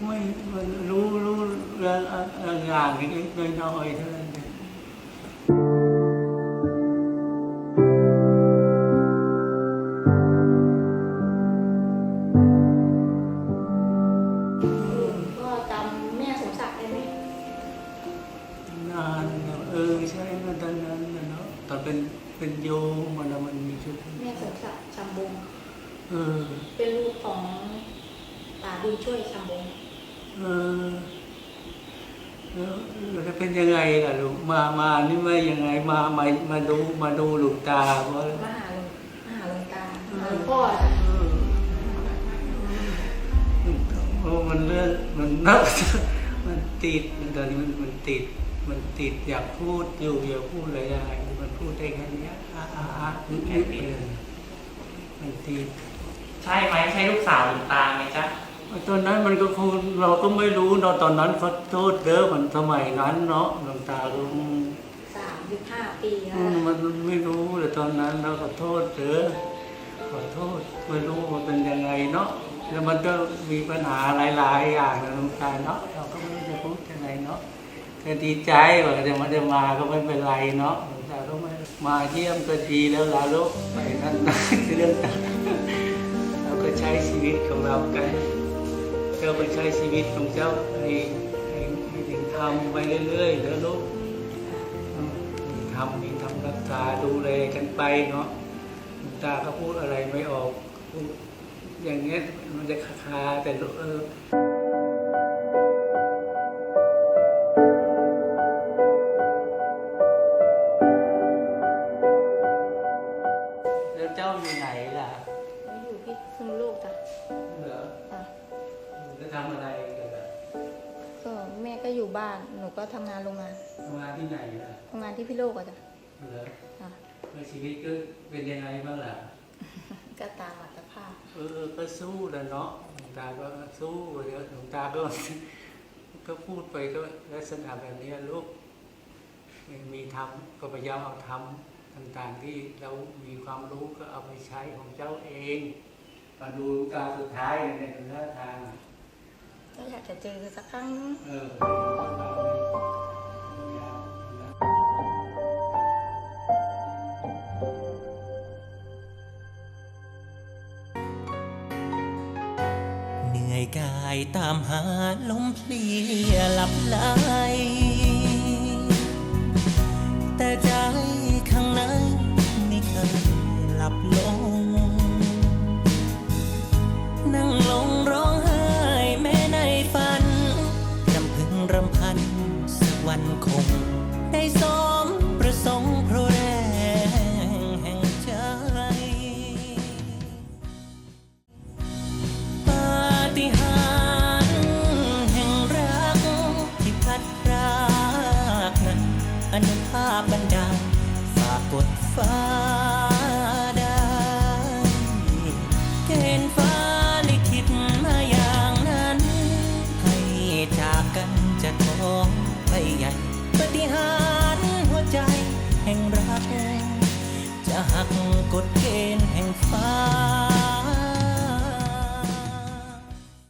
ไม่มันรู้รู้เรื่องอย่างเล็กๆน้อยๆเท่านั้นเองก็จำแม่สมศักดิ์ได้ไหมนานแล้วเออใช่มันตอนนั้นนะเนาะตอนเป็นเป็นโยมมันนะมันมีชุดแม่สมศักดิ์ชำบงเออเป็นลูกของตาบุญช่วยชำบง เออแล้วแล้วจะเป็นยังไงล่ะลูกมามานี่ว่ายังไงมามามาดูมาดูลูกตาเพราะมาหาหลวงมาหาหลวงตาอืมหลวงพ่อโอ้มันเลื่อนมันนับ มันติดตอนนี้มันมันติด มันติดอยากพูดอยู่อยากพูดอะไรได้มันพูดได้แค่เนี้ยอะอะอะนึกไม่เป็นมันติด ใช่ไหมใช่ลูกสาวหลวงตาไหมจ๊ะ ตอนนั้นมันก็คงเราก็ไม่รู้เนาะตอนนั้นเขาโทษเด้อมันสมัยนั้นเนาะหลวงตาก็สามสิบห้าปีแล้อืวมันไม่รู้แต่ตอนนั้นเราขอโทษเด้อขอโทษไม่รู้ว่าเป็นยังไงเนาะแล้วมันก็มีปัญหาหลาย ๆ อย่างนะหลวงตาเนาะเราก็ไม่รู้จะพูดยังไงเนาะก็ดีใจว่าจะมาจะมาก็ไม่เป็นไรเนาะหลวงตาก็ไม่มาเยี่ยมก็ดีแล้วล่ะลูกไปนั่นเรื่องต่างเราก็ใช้ชีวิตของเรากัน เจ้าไปใช้ชีวิตของเจ้าให้ให้ให้ถึงทำไปเรื่อยๆแล้วลูกทำมีทำรักษาดูแลกันไปเนาะหลวงตาก็พูดอะไรไม่ออกพูดอย่างเงี้ยมันจะคาๆแต่ลูกเออ ทำอะไรกันล่ะก็แม่ก็อยู่บ้าน หนูก็ทำงานโรงงานทำงานที่ไหนล่ะทำงานที่พี่โลกอะจ้ะเหรออะแล้วชีวิตก็เป็นยังไงบ้างล่ะ ก็ตามอัตภาพ เออก็สู้แหล้วเนาะหลวงตาก็สู้เดี๋ยวหลวงตาก็ ก็พูดไปก็ลักษณะแบบนี้ลูกไม่มีทำก็พยายามเอาทำต่างๆที่เรามีความรู้ก็เอาไปใช้ของเจ้าเอง มาดูหลวงตาสุดท้ายในยท่าทาง ก็อยากจะเจอสักครั้งเออเหนื่อยกายตามหาลมเพลียหลับไหล รำพันสักวันคง ได้สม ใหญ่ปฏิหาร